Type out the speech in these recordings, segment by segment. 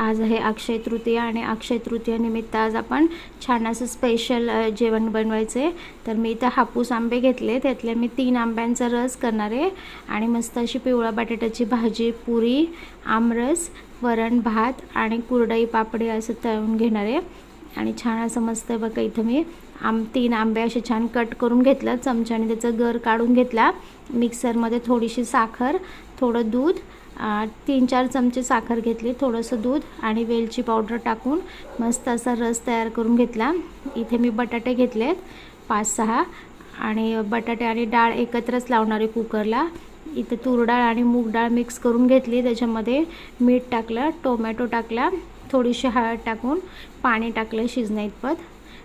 आज आहे अक्षय तृतीया आणि अक्षय तृतीयानिमित्त आज आपण छान असं स्पेशल जेवण बनवायचं आहे तर मी इथं हापूस आंबे घेतले त्यातले मी तीन आंब्यांचा रस करणार आहे. आणि मस्त अशी पिवळा बटाट्याची भाजी पुरी आमरस वरण भात आणि कुरडई पापडी असं तळून घेणार आहे. आणि छान असं मस्त बघा इथं मी आम तीन आंबे असे छान कट करून घेतलं. चमच्याने त्याचा गर काढून घेतला. मिक्सरमध्ये थोडीशी साखर थोडं दूध तीन चार चमचे साखर घेतली थोडंसं दूध आणि वेलची पावडर टाकून मस्त असा रस तयार करून घेतला. इथे मी बटाटे घेतलेत पाच सहा आणि बटाटे आणि डाळ एकत्रच लावणार आहे कुकरला. इथे तूर डाळ आणि मूग डाळ मिक्स करून घेतली. त्याच्यामध्ये मीठ टाकलं टोमॅटो टाकला थोडीशी हळद टाकून पाणी टाकलं शिजण्या इतपत.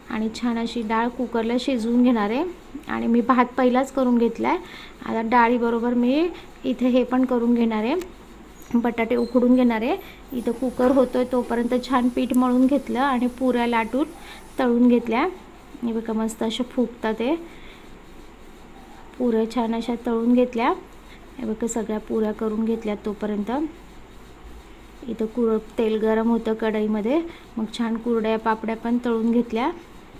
आणि छान अशी डाळ कुकरला शिजवून घेणार आहे. आणि मी भात पहिलाच करून घेतला आहे आता डाळीबरोबर मी इथे हे पण करून घेणार आहे. बटाटे उकडून घेणार आहे. इथं कुकर होतो आहे तोपर्यंत छान पीठ मळून घेतलं आणि पुऱ्या लाटून तळून घेतल्या. बघा मस्त अशा फुगतात ते पुऱ्या छान अशा तळून घेतल्या. हे बघा सगळ्या पुऱ्या करून घेतल्या तोपर्यंत. इथं कुर तेल गरम होतं कढईमध्ये. मग छान कुरड्या पापड्या पण तळून घेतल्या.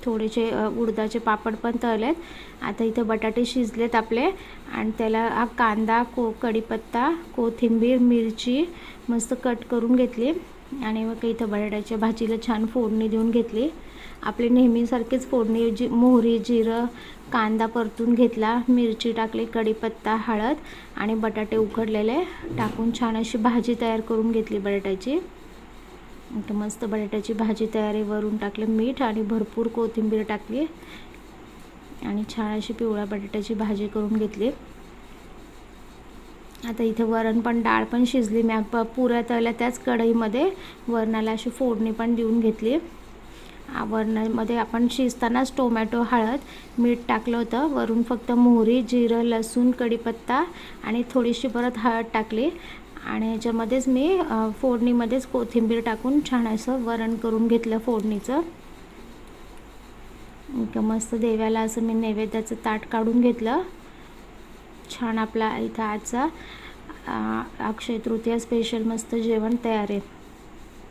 थोडेसे उडदाचे पापड पण तळलेत. आता इथं बटाटे शिजलेत आपले आणि त्याला हा कांदा को कढीपत्ता कोथिंबीर मिरची मस्त कट करून घेतली आणि मग इथं बटाट्याच्या भाजीला छान फोडणी देऊन घेतली. आपली नेहमीसारखीच फोडणी जी मोहरी जिरं कांदा परतून घेतला मिरची टाकली कढीपत्ता हळद आणि बटाटे उकडलेले. टाकून छान अशी भाजी तयार करून घेतली बटाट्याची. आता मस्त बटाट्याची भाजी तयारी वरून टाकलं मीठ आणि भरपूर कोथिंबीर टाकली आणि छान अशी पिवळ्या बटाट्याची भाजी करून घेतली आता इथे वरण पण डाळ पण शिजली. मी प पुऱ्या तळल्या त्याच कढईमध्ये वरणाला अशी फोडणी पण देऊन घेतली वरणामध्ये आपण शिजतानाच टोमॅटो हळद मीठ टाकलं होतं. वरून फक्त मोहरी जिरं लसूण कढीपत्ता आणि थोडीशी परत हळद टाकली. आणि याच्यामध्येच मी फोडणीमध्येच कोथिंबीर टाकून छान असं वरण करून घेतलं फोडणीचं. मस्त देव्याला असं मी नैवेद्याचं ताट काढून घेतलं. छान आपला इथं आजचा अक्षय तृतीया स्पेशल मस्त जेवण तयार आहे.